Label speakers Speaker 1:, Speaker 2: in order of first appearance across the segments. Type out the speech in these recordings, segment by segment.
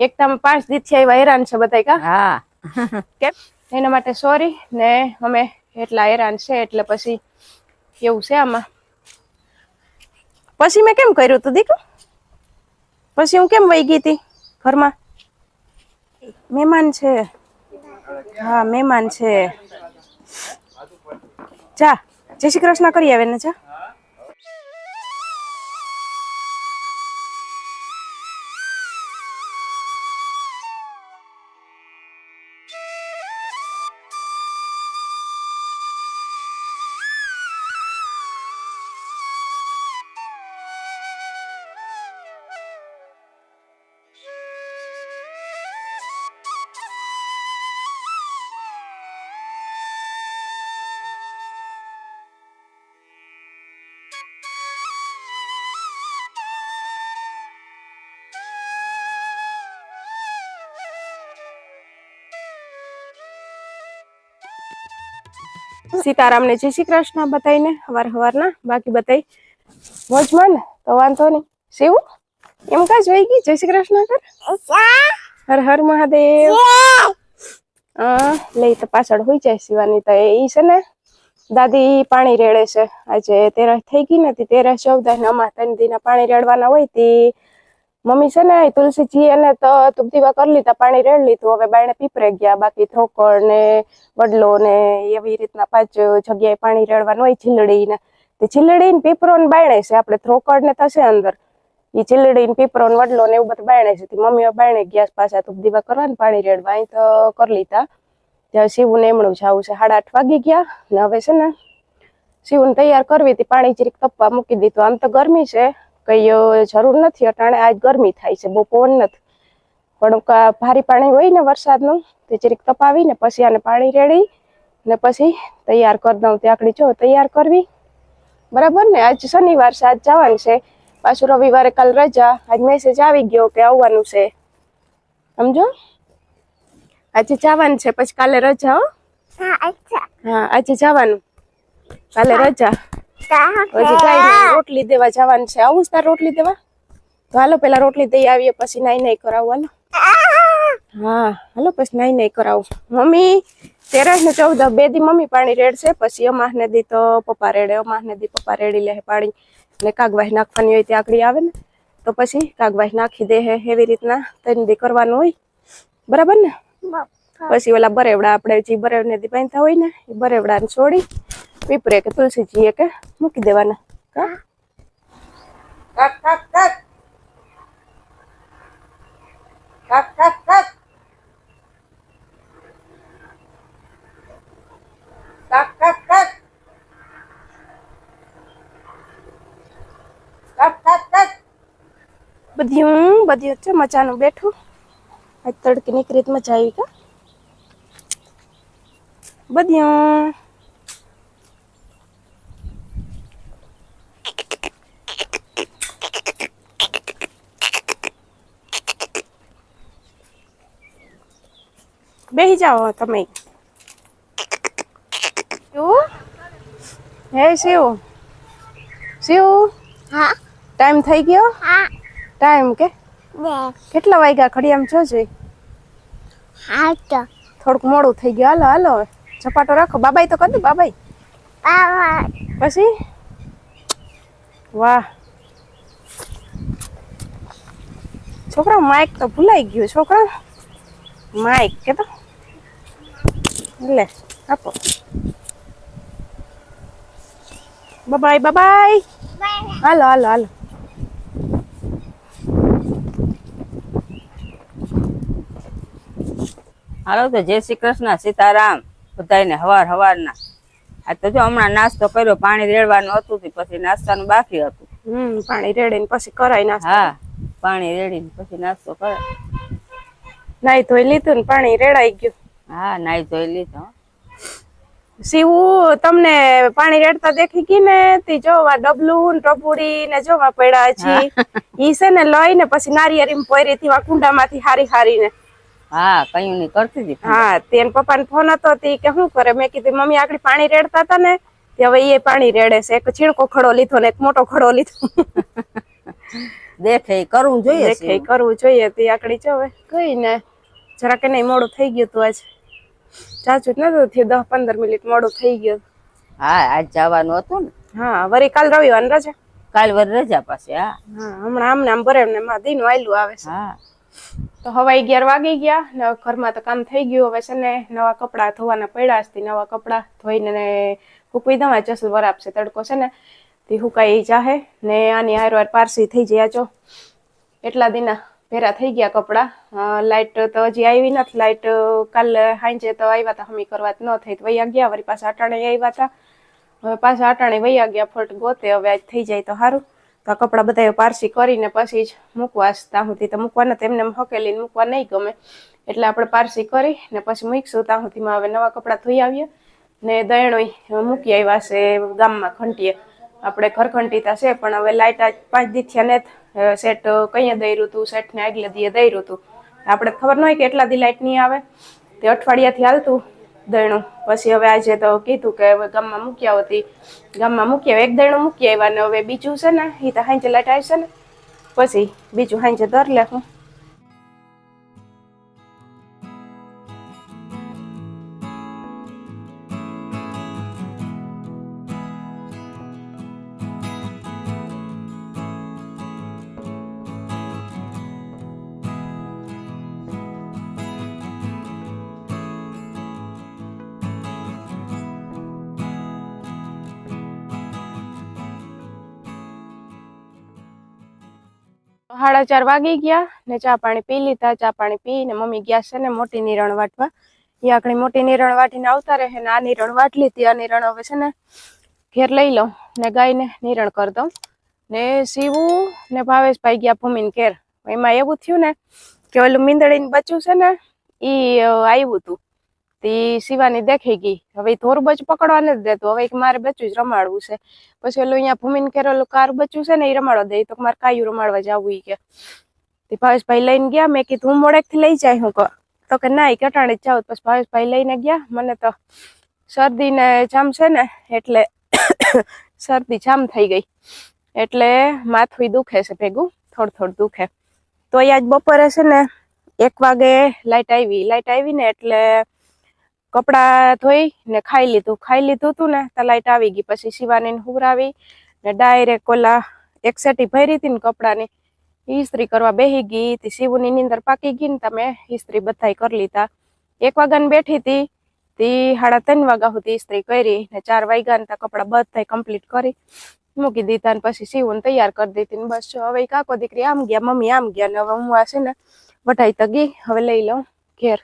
Speaker 1: એકતામાં પાંચ દીથી આવ્યા હેરાન છે બધા કા?
Speaker 2: હા.
Speaker 1: કેમ? એના માટે સોરી ને અમે એટલા હેરાન છે એટલે પછી એવું છે આમાં. પછી મેં કેમ કર્યું તું દીકુ પછી હું કેમ વહી ગઈ હતી ઘરમાં? મહેમાન છે. હા મહેમાન છે. જા જય શ્રી કૃષ્ણ કરી આવે ને જા. સીતારામને જય શ્રી કૃષ્ણ બતાવીને હવાર હવારના બાકી બતાવી મોજમાં ને, તો વાંધો નહીં. શિવું એમ કા જોઈ ગઈ? જય શ્રી કૃષ્ણ કર હર હર મહાદેવ. લઈ તો પાછળ હોય જાય શિવાની તો એ છે ને, દાદી પાણી રેડે છે. આજે તેરસ થઈ ગઈ નથી તેરા ચૌદ ને અમા ત્રણ દીના પાણી રેડવાના હોય તી. મમ્મી છે ને તુલસીજી એને તો તુપદીવા કરી લીધા, પાણી રેડ લીધું. હવે બાયણે પીપરે ગયા, બાકી થ્રોકડ ને વડલો ને એવી રીતના પાંચ જગ્યાએ પાણી રેડવાનું હોય છીલડી ને તે છીલડી ને પીપરો ને બાયણે છે, આપણે થ્રોકડ ને થશે અંદર. ઈ છીલડી ને પીપરો ને વડલો ને એવું બધું બાયણે છે. મમ્મી બાયણે ગયા પાછા તુપદીવા કરવા ને પાણી રેડવા, અહીં તો કરી લીધા. ત્યાં શિવું ને એમણું જવું છે. સાડા આઠ વાગી ગયા ને હવે છે ને શિવને તૈયાર કરવી હતી. પાણી ચીરીક તપવા મૂકી દીધું. આમ તો ગરમી છે. કઈ જરૂર નથી. અટાણે આજ ગરમી થાય છે બહુ પવન નથી. પણ ભારે પાણી હોય ને વરસાદનું તે ચીરીક તપાવી ને પછી આને પાણી રેડી ને પછી તૈયાર કરી દઉં. ત્યાં જો તૈયાર કરવી. બરાબર ને? આજ શનિવાર છે આજ જવાનું છે. પાછું રવિવારે કાલ રજા. આજ મેસેજ આવી ગયો કે આવવાનું છે. સમજો? આજે જવાનું છે પછી કાલે રજા હો. હા આજે જવાનું. કાલે રજા. પછી રોટલી દેવા જવાનું છે. આવું તાર રોટલી દેવા? તો હાલો પેલા રોટલી દઈ આવીએ પછી નાઈ નાઈ કરાવું હાલો. હા હાલો પછી નાઈ નાઈ કરાવું. મમ્મી તેરસ ને ચૌદ બે દી મમ્મી પાણી રેડશે પછી અમાસ ને દી તો પપ્પા રેડે અમાસ ને દી પપ્પા રેડી લે પાણી. ને કાગવાહી નાખવાની હોય ત્યાં આગળ આવે ને. તો પછી કાગવાહી નાખી દે હે એવી રીતના ત્રણ દી કરવાનું હોય. બરાબર ને? પછી ઓલા બરેવડા આપણે જે બરેવને દી બાંધતા હોય ને એ બરેવડાને છોડી પીપરે કે તુલસીજીએ કે મૂકી દેવાના બધું બધું છે મજાનું. બેઠું. આજ તડકીની રીત મજા આવી કા? બધું જાઓ તમે. હે શિવ? શિવ?
Speaker 3: હા.
Speaker 1: ટાઈમ થઈ ગયો?
Speaker 3: હા.
Speaker 1: ટાઈમ કે? કેટલા વાગ્યા? ખડી આમ જોજો
Speaker 3: હા તો.
Speaker 1: થોડુંક મોડું થઈ ગયું. હાલો હાલો. ઝપાટો રાખો. બાબાઈ તો કરી દે બાબાઈ
Speaker 3: બાબા
Speaker 1: પછી? વાહ. છોકરા માઇક તો ભૂલાઈ ગયું છોકરા. માઇક કે તો? લે આપો બાબાઈ બાબાઈ હાલો હાલો હાલો
Speaker 2: હાલો તો જય શ્રી કૃષ્ણ સીતારામ. બધાને હવાર હવારના. આ તો જો હમણાં નાસ્તો કર્યો પાણી રેડવાનું હતું પછી નાસ્તાનું બાકી હતું.
Speaker 1: હમ પાણી રેડીને પછી કરાય નાસ્તો.
Speaker 2: હા પાણી રેડીને પછી નાસ્તો કરાય.
Speaker 1: નાઈ ધોઈ લીધું ને પાણી રેડાઈ ગયું.
Speaker 2: હા નાઈ ધોઈ લીધો.
Speaker 1: સીવું તમને પાણી રેડતા દેખી ગઈ ને? તે જોવા ડબલું ને ટપુડી ને જોવા પડ્યા છે. ઈ છે ને લઈ ને પછી નારિયેરી પોરી થી કુંડામાંથી હારી ને
Speaker 2: હા કયું નહીં કરતી હતી
Speaker 1: હા તેન પપ્પાને ફોન હતો તે કે શું કરે? મેં કીધું મમ્મી આગળ પાણી રેડતા હતા ને તે હવે એ પાણી રેડે છે. એક છીણકો ખડો લીધો ને એક મોટો ખડો લીધો.
Speaker 2: દેખે કરવું જોઈએ
Speaker 1: દેખે કરવું જોઈએ તે આકડી જો કઈ ને જરાક નહીં મોડું થઈ ગયું તું આજ. ચાચું જ નતું થયું દસ પંદર મિનિટ મોડું થઈ ગયું.
Speaker 2: હા આજ જવાનું હતું ને.
Speaker 1: હા વરી કાલ રવિવાર રજા?
Speaker 2: કાલ વર રજા પાસે હા.
Speaker 1: હમણાં આમને આમ ભરે ને માં દીનું આયલું આવે છે.
Speaker 2: હા.
Speaker 1: તો હવે અગિયાર વાગી ગયા ને ઘરમાં તો કામ થઈ ગયું હવે છે ને નવા કપડાં ધોવાના પડ્યા છે નવા કપડાં ધોઈને ને ફૂકવી દવા ચસલ વરાપશે તડકો છે ને તે હુકાઈ જાહે ને આની હાર વાર પારસી થઈ જાય છો એટલા દિના ભેરા થઈ ગયા કપડાં. લાઇટ તો હજી આવી નથી. લાઇટ કાલે સાંજે તો આવ્યા હતા હમી કરવા ન થઈ તો વૈયા ગયા. વળી પાછા અટાણે આવ્યા હતા હવે પાછા અટાણે વૈયા ગયા. ફટ ગોતે. હવે આજ થઈ જાય તો સારું તો આ કપડાં બધા પારસી કરીને પછી જ મૂકવા ત્યાં તો મૂકવાના તેમને હકેલીને મૂકવા નહીં ગમે. એટલે આપણે પારસી કરી ને પછી મૂકીશું. ત્યાં હવે નવા કપડાં ધોઈ આવીએ. ને દયણોય મૂકી આવ્યા છે ગામમાં ઘંટીએ. આપણે ઘર ઘંટીતા છે, પણ હવે લાઇટ આજ પાંચ દિવસ થયા ને સેટ કઈએ દઈ હતું સેટ ને આગલે દીએ દઈ હતું આપણે ખબર ન હોય કે એટલા દી લાઇટ નહીં આવે. તે અઠવાડિયાથી હાલતું દયણું. પછી હવે આજે તો કીધું કે હવે ગામમાં મૂકી આવતી ગામમાં મૂકી આવે. એક દયણું મૂકી આવ્યા ને હવે બીજું છે ને એ તો હાંજે લાઇટ આવશે ને. પછી બીજું હાંજે દર લે સાડા ચાર વાગી ગયા ને ચા પાણી પી લીધા. ચા પાણી પી ને મમ્મી ગયા છે ને મોટી નિરણ વાટવા. એ આખણી મોટી નિરણ વાટીને આવતા રહે ને આ નિરણ વાટ લીધી આ નિરણ હવે છે ને ઘેર લઈ લઉં ને ગાયને નિરણ કરી દઉં. ને સીવું ને ભાવેશભાઈ ગયા ભૂમિને ઘેર. એમાં એવું થયું ને કે ઓલું મીંદડીનું બચ્યું છે ને એ આવ્યું હતું તે શિવાની દેખી ગઈ. હવે થોર બચ પકડવા નથી દેતું. હવે મારે બચ્યું જ રમાડવું છે. પછી ઓલું અહીંયા ભૂમિને કેરેલું કાર બચ્યું છે ને એ રમાડવા દે. તો મારે કાયું રમાડવા જવું કે. તે ભાવેશભાઈ લઈને ગયા. મેં કીધું, હું મોડેકથી લઈ જાય હું. તો કે, ના એ કટાણે જ જાઉં. પછી ભાવેશભાઈ લઈને ગયા. મને તો શરદી ને જામ છે ને, એટલે શરદી જામ થઈ ગઈ. એટલે માથું દુખે છે ભેગું. થોડું થોડું દુખે. તો આજ બપોરે છે ને, એક વાગે લાઈટ આવી. લાઈટ આવી ને એટલે કપડા ધોઈ ને ખાઈ લીધું. ખાઈ લીધું હતું ને, તો લાઈટ આવી ગઈ. પછી શિવાની હુવરાવી ને ડાયરેક્ટ ઓલા એક સેટી ભરી હતી ને કપડાંની. ઈસ્ત્રી કરવા બેહી ગઈ હતી. શિવની નીંદર પાકી ગઈ ને તમે ઈસ્ત્રી બધાય કરી લીધા. એક વાગ્યાને બેઠી હતી. તી સાડા ત્રણ વાગ્યા સુધી ઈસ્ત્રી કરી ને ચાર વાગ્યા ને કપડા બધા કમ્પ્લીટ કરી મૂકી દીધા ને પછી સીવું તૈયાર કરી દીધી ને બસ હવે કાકો દીકરી આમ ગયા, મમ્મી આમ ગયા ને હવે હું આ છે ને વટાઈ તગી હવે લઈ લઉં ઘેર.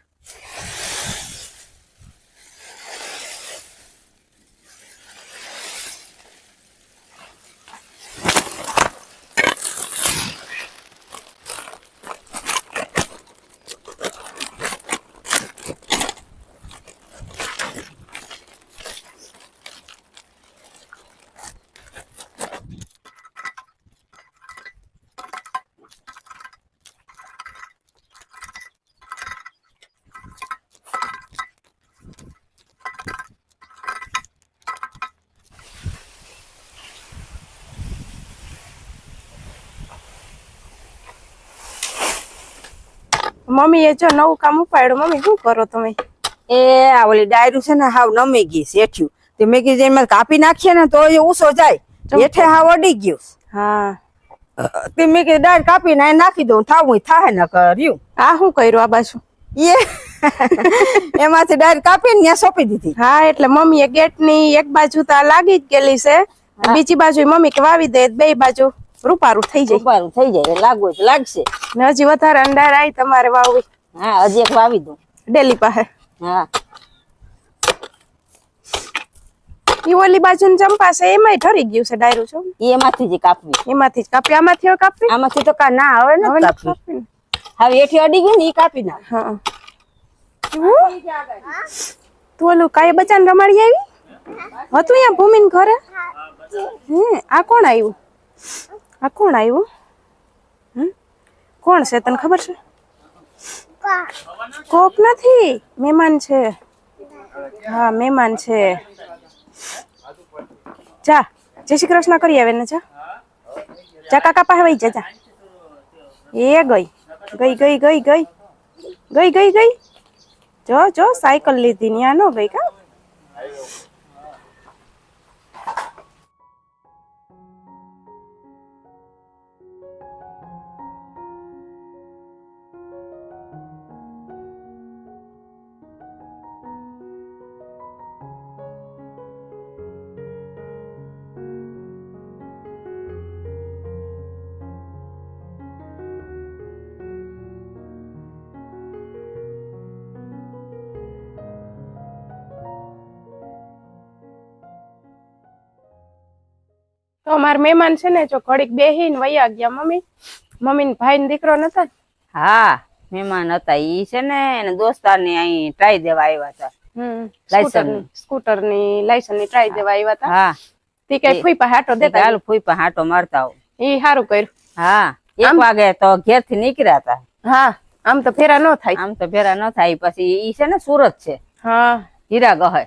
Speaker 1: મમ્મી એ જો નવું કામ ઉપાડ્યું મમ્મી શું કરો તમે?
Speaker 2: એ આ ઓલી ડાયરું છે ને હાવ નમી ગઈ શેઠ્યું તે મેં કીધું એમાં કાપી નાખીએ ને તો એ ઉસો જાય. હેઠે હાવ અડી ગયું
Speaker 1: હા.
Speaker 2: તે મેં કીધું ડાયર કાપીને નાખી દઉં થાવું થાય ને કર્યું.
Speaker 1: આ શું કર્યું આ બાજુ?
Speaker 2: એ એમાંથી ડાયર કાપીને ત્યાં સોંપી દીધી.
Speaker 1: હા એટલે મમ્મી એ ગેટની એક બાજુ તો લાગી જ ગયેલી છે. બીજી બાજુ મમ્મી કે વાવી દે બે બાજુ. રૂપારું થઈ જાય.
Speaker 2: રૂપારું થઈ જાય લાગવું તો લાગશે.
Speaker 1: ને હજી વધારે અંડા આવી તમારે વાવવી.
Speaker 2: હા હજી એક વાવી દઉં.
Speaker 1: ડેલી પાસે
Speaker 2: હા.
Speaker 1: ઈ ઓલી બાજુ ચંપા છે એમાંય ઠરી ગયું છે ડાયરું છો?
Speaker 2: એમાંથી જ કાપવી.
Speaker 1: એમાંથી જ કાપી. આમાંથી કાપી
Speaker 2: આમાંથી તો કા ના હવે
Speaker 1: ને
Speaker 2: કાપવી.
Speaker 1: કાપી
Speaker 2: હવે એઠી અડી ગઈ ને એ કાપી ના
Speaker 1: હા? તું ઓલું કાય બચાન રમાડી આવી? હતું અહીંયા ભૂમિન ઘરે? હે આ કોણ આવ્યું? આ કોણ આવ્યું? હમ? કોણ છે? તને ખબર છે? કોક નથી. મહેમાન છે. હા, મહેમાન છે. જા. જય શ્રી કૃષ્ણ કરી આવે ને જા. જા, કાકા પાસે વહી જા. એ ગઈ. ગઈ ગઈ ગઈ ગઈ. ગઈ ગઈ ગઈ. જો જો, સાયકલ લીધી. ન્યા નો ગઈ કા? તો અમારા મહેમાન છે ને જો ઘડીક બેહીને વયા ગયા મમ્મી. મમ્મી ને ભાઈ ને દીકરો નતા?
Speaker 2: હા મહેમાન હતા ઈ છે ને એને દોસ્તાર ને અહીં ટ્રાય દેવા આવ્યા હતા.
Speaker 1: હમ સ્કૂટરની લાયસન્સની ટ્રાય દેવા આવ્યા હતા.
Speaker 2: હા.
Speaker 1: તી કઈ ફૂઈ હાટો દેતા
Speaker 2: હાલ ફૂઈ હાટો મારતા આવો
Speaker 1: ઈ સારું કર્યું.
Speaker 2: હા એક વાગે તો ઘેરથી નીકળ્યા હતા.
Speaker 1: હા આમ તો ફેરા ન થાય.
Speaker 2: આમ તો ભેરા ન થાય પછી ઈ છે ને સુરત છે.
Speaker 1: હા.
Speaker 2: હીરા ગહે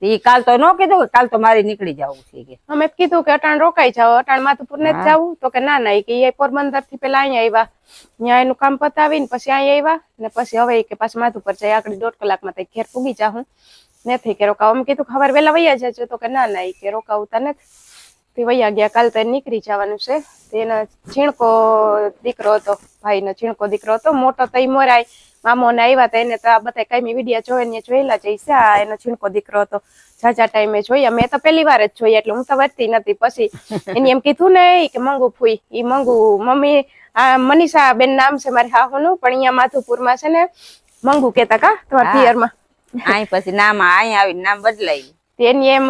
Speaker 2: કાલ તો ન કીધું કે કાલ તો મારી નીકળી જવું છે કે.
Speaker 1: અમે કીધું કે અટાણ રોકાઈ જાવ અટાણ માધુપુર ને જ જાવું. તો કે ના ના કે એ પોરબંદરથી પેલા અહીંયા આવ્યા ત્યાં એનું કામ પતાવીને પછી અહીંયા આવ્યા ને પછી હવે કે પાછું માધુપુર જાય આગળ દોઢ કલાકમાં તઈ ઘેર પૂગી જાઉં નથી કે રોકાવ. અમે કીધું ખબર વેલા વૈયા જજો. તો કે ના ના કે રોકાવું તા નથી. તે વૈયા ગયા કાલ તો નીકળી જવાનું છે. તેનો છીણકો દીકરો હતો ભાઈનો છીણકો દીકરો હતો. મોટો તઈ મોરાય મામો ને આવ્યા હતા એને તો આ બધા કઈ વિડીયા જોઈ ને જોયેલા છે આ એનો છીણકો દીકરો હતો. જાજા ટાઈમે જોયા મેં તો પહેલી વાર જ જોઈ એટલે હું તો વધતી નથી. પછી એને એમ કીધું ને કે મંગુ ફૂઈ ઈ મંગુ મમ્મી આ મનીષા બેન નામ છે મારી હાહુનું પણ અહીંયા માધુપુરમાં છે ને મંગુ કેતા કા તમારા. પિયરમાં.
Speaker 2: અહીં પછી નામ અહીં આવી નામ બદલાઈ
Speaker 1: તેની એમ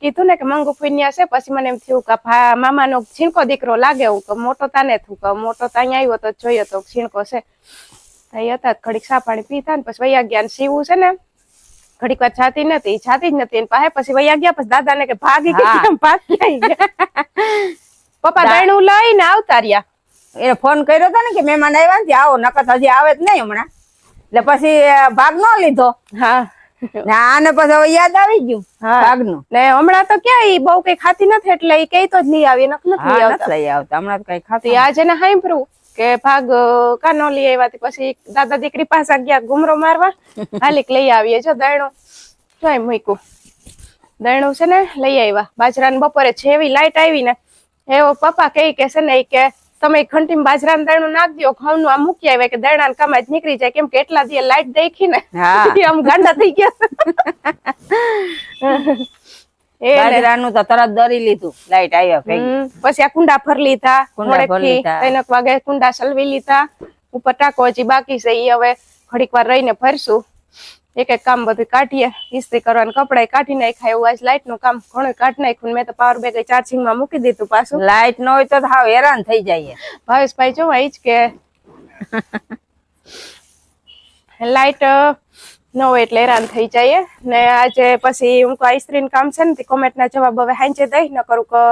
Speaker 1: કીધું ને કે મંગુ ફૂઈન્યા છે પછી મને એમ થયું કે મામાનો છીણકો દીકરો લાગે એવું કે મોટો તાને થયું કે મોટો તો અહીંયા આવ્યો તો જોયો તો છીણકો છે. થઈ હતા ઘડીક સા પાણી પીતા ને પછી વૈયા ગયા સીવું છે ને ઘડીક વાર છાતી નથી છાતી જ નથી એની પાસે પછી વૈયા ગયા પછી દાદા ને કે ભાગી. ગયા ભાગી ગયા. પપ્પા લઈ લઈને આવતા રહ્યા.
Speaker 2: એને ફોન કર્યો હતો ને કે મહેમાન આવ્યા ને આવો નકર હજી આવે જ નહીં હમણાં. એટલે પછી ભાગ ન લીધો.
Speaker 1: હા.
Speaker 2: ને પછી હવે યાદ આવી ગયું. ભાગનું.
Speaker 1: ને હમણાં તો ક્યાં ઈ બહુ કઈ ખાતી નથી એટલે ઈ કઈ તો જ નહીં આવી નક નથી લઈ આવતા.
Speaker 2: લઈ આવતા હમણાં તો કઈ ખાતી
Speaker 1: આજે ને સાંભળ્યું કે ભાગ કાનો લઈ આવ્યા પછી દાદા દીકરી પાસે ગયા ગુમરો મારવા. હાલીક લઈ આવીએ જો દયણું જોઈ મૂક્યું. દયણું છે ને લઈ આવ્યા. બાજરાને બપોરે જેવી લાઈટ આવી ને એવો પપ્પા કહે કે છે ને કે તમે ઘંટીમાં બાજરાનું દાણું નાખ દો ઘઉંનું આમ મૂકી આવ્યા કે દયણાને કામ જ નીકળી જાય કેમ કે એટલા દી લાઈટ દેખી ને આમ ગાંડા થઈ ગયા. એ ને.
Speaker 2: બાજરાનું તો તરત દરી લીધું લાઈટ આવ્યા
Speaker 1: પછી આ કુંડા ભર લીધા
Speaker 2: કુંડા
Speaker 1: વાગે કુંડા સલવી લીધા ઉપર ટાંકો હજી બાકી છે ઈ હવે ઘડીક વાર રહીને ભરશું. એક એક કામ બધું કાઢીએ ઇસ્ત્રી કરવાનું કપડા કાઢી નાખ્યા એવું આજ લાઇટનું કામ ઘણું કાઢી નાખ્યું મેં તો પાવર બેગ ચાર્જિંગમાં મૂકી દીધું પાછું.
Speaker 2: લાઈટ ન હોય તો હાવ હેરાન થઈ જાય
Speaker 1: ભાવેશભાઈ જો એ જ કે. લાઇટ ન હોય એટલે હેરાન થઈ જાય ને આજે પછી હું કોઈ ઇસ્ત્રી કામ છે ને કોમેન્ટ ના જવાબ હવે હાંચે દઈ ન કરું કે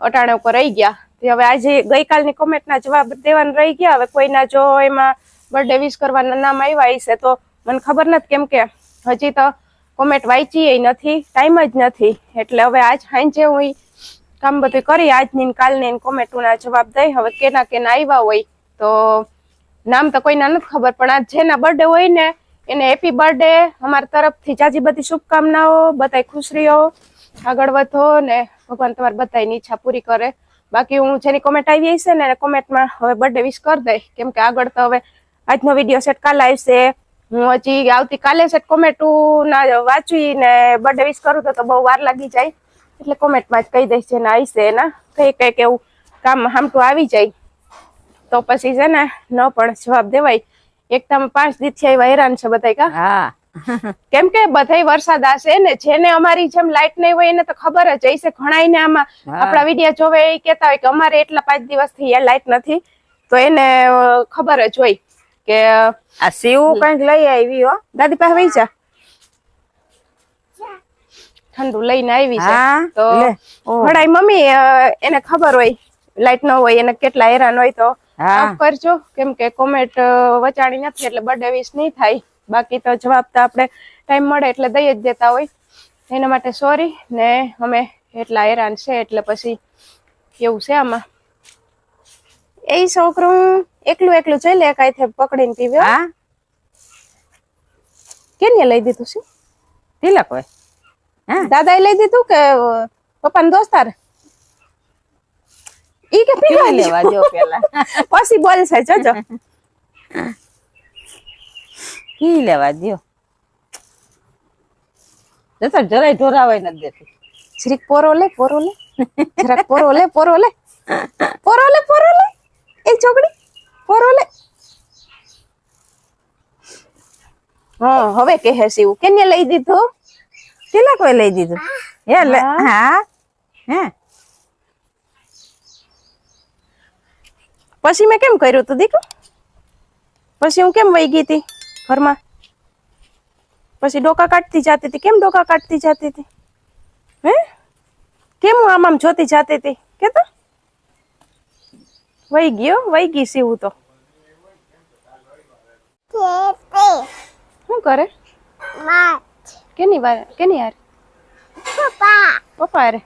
Speaker 1: અટાણે ઉપર રહી ગયા. તે હવે આજે ગઈકાલની કોમેન્ટ ના જવાબ દેવાના રહી ગયા. હવે કોઈના જો એમાં બર્થડે વિશ કરવાના નામ આવ્યા હશે તો મને ખબર નથી કેમ કે હજી તો કોમેન્ટ વાંચી નથી ટાઈમ જ નથી. એટલે હવે આજ સાંજે હું કામ બધું કરી, આજની કાલની કોમેન્ટોના જવાબ દઈ. હવે કેના કેના આવ્યા હોય તો નામ તો કોઈના નથી ખબર, પણ આજ જેના બર્થડે હોય ને, એને હેપી બર્થડે અમારા તરફથી જાજી બધી શુભકામનાઓ, બધાય ખુશ રહ્યો. આગળ વધો ને ભગવાન તમારી બધાની ઈચ્છા પૂરી કરે. બાકી હું જેની કોમેન્ટ આવી છે ને કોમેન્ટમાં હવે બર્થડે વિશ કરી દઈ કેમ કે આગળ તો હવે આજનો વીડિયો સેટ કાલ આવશે. હું હજી આવતીકાલે છે કોમેટું ના વાંચી ને બર્થડે વિશ કરું તો તો બહુ વાર લાગી જાય. એટલે કોમેન્ટમાં જ કહી દઈશ જેના આવશે એના. કઈ કંઈક એવું કામ હામટું આવી જાય. તો પછી છે ને ન પણ જવાબ દેવાય. એક તમે પાંચ આવ્યા હેરાન છે બધા કા?
Speaker 2: હા.
Speaker 1: કેમ કે બધાય વરસાદ આશે ને જેને અમારી જેમ લાઈટ નહીં હોય એને તો ખબર જ હશે ઘણા ને આમાં. આપણા વીડિયો જોવે એ કેતા હોય કે અમારે એટલા પાંચ દિવસથી લાઈટ નથી. તો એને ખબર જ હોય. કે
Speaker 2: આ સીવું કંઈક લઈ આવી હો.
Speaker 1: દાદી પાસે વહી જા. ઠંડુ લઈને આવી છે. તો
Speaker 2: લે.
Speaker 1: મમ્મી એને ખબર હોય લાઈટ ન હોય એને કેટલા હેરાન હોય તો. કરજો. કેમ કે કોમેન્ટ વચાણી નથી એટલે બર્થડે વિશ નહીં થાય. બાકી તો જવાબ તો આપણે ટાઈમ મળે એટલે દઈ જ દેતા હોય. એના માટે સોરી ને અમે એટલા હેરાન છે એટલે પછી એવું છે આમાં. એ છોકરું એકલું એકલું જોઈ લે કઈ થાય પકડીને પીવ્યો
Speaker 2: હા?
Speaker 1: કેને લઈ દીધું છે?
Speaker 2: તિલક હોય. હા?
Speaker 1: દાદાએ લઈ દીધું કે પપ્પા ને દોસ્તાર? ઈ કે પીવા
Speaker 2: લેવા જો પેલા?
Speaker 1: પછી બોલશે જોજો
Speaker 2: કી લેવા દો જતા જરાય ઢોરાવાય નથી દેતી.
Speaker 1: શ્રી પોરો લે પોરો લે. જરાક પોરો લે પોરો લે. પોરો લે પોરો લે. એ છોકરી પોરો લે હા હવે કહે શિવ કેને લઈ દીધું
Speaker 2: તિલક હોય લઈ દીધું હે લે
Speaker 1: હા.
Speaker 2: હા હે
Speaker 1: પછી મેં કેમ કર્યું તું દીકુ પછી હું કેમ વહી ગઈ હતી ઘરમાં પછી ડોકા કાઢતી જાતી હતી કેમ ડોકા કાઢતી જાતી હતી હે કેમ હું આમ આમ જોતી જાતી હતી કે તો વહી ગયો વહી ગઈ સીવું તો. શું કરે? કેની વાર કેની યાર
Speaker 3: પપ્પા.
Speaker 1: પપ્પા અરે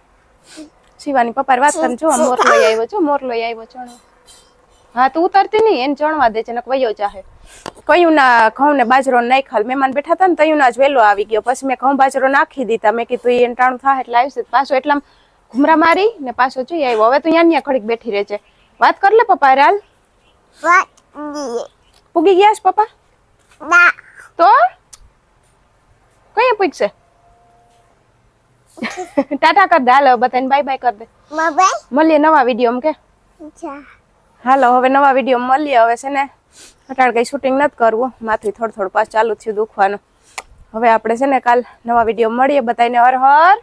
Speaker 1: શિવાની પપ્પા વાત કરે જો મોર લઈ આવ્યો છો મોર લઈ આવ્યો છો હા તું ઉતરતી નહીં એને ચણવા દે છે ને વયો ચાહે કયું ના ઘઉં ને બાજરો નાખ્યા મહેમાન બેઠા હતા ને તયું ના જ વહેલો આવી ગયો. પછી મેં ઘઉં બાજરો નાખી દીધા. મેં કીધું એને ટાણું થાય એટલે આવશે. પાછો એટલા ઘુમરા મારી ને પાછો જોઈ આવ્યો. હવે તો અહીંયા ઘડીક બેઠી રહે છે. વાત કર લે પપ્પા
Speaker 3: રાલ. વાત
Speaker 1: પૂગી ગયા છે પપ્પા?
Speaker 3: ના.
Speaker 1: તો? કઈ પૂગશે ટાટા કર દે હાલો બધાને બાય બાય કર દે. મળીએ નવા વીડિયો કે હાલો હવે નવા વીડિયો મળીએ. હવે છે ને અટાણ કઈ શૂટિંગ નથી કરવું. માથું થોડું થોડું પાછું ચાલુ થયું દુખવાનું. હવે આપણે છે ને કાલ નવા વીડિયો મળીએ. બતાવીને હર હર.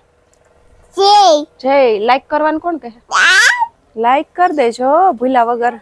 Speaker 3: જય.
Speaker 1: જય. લાઈક કરવાનું કોણ કહે. લાઈક કરી દેજો ભૂલા વગર.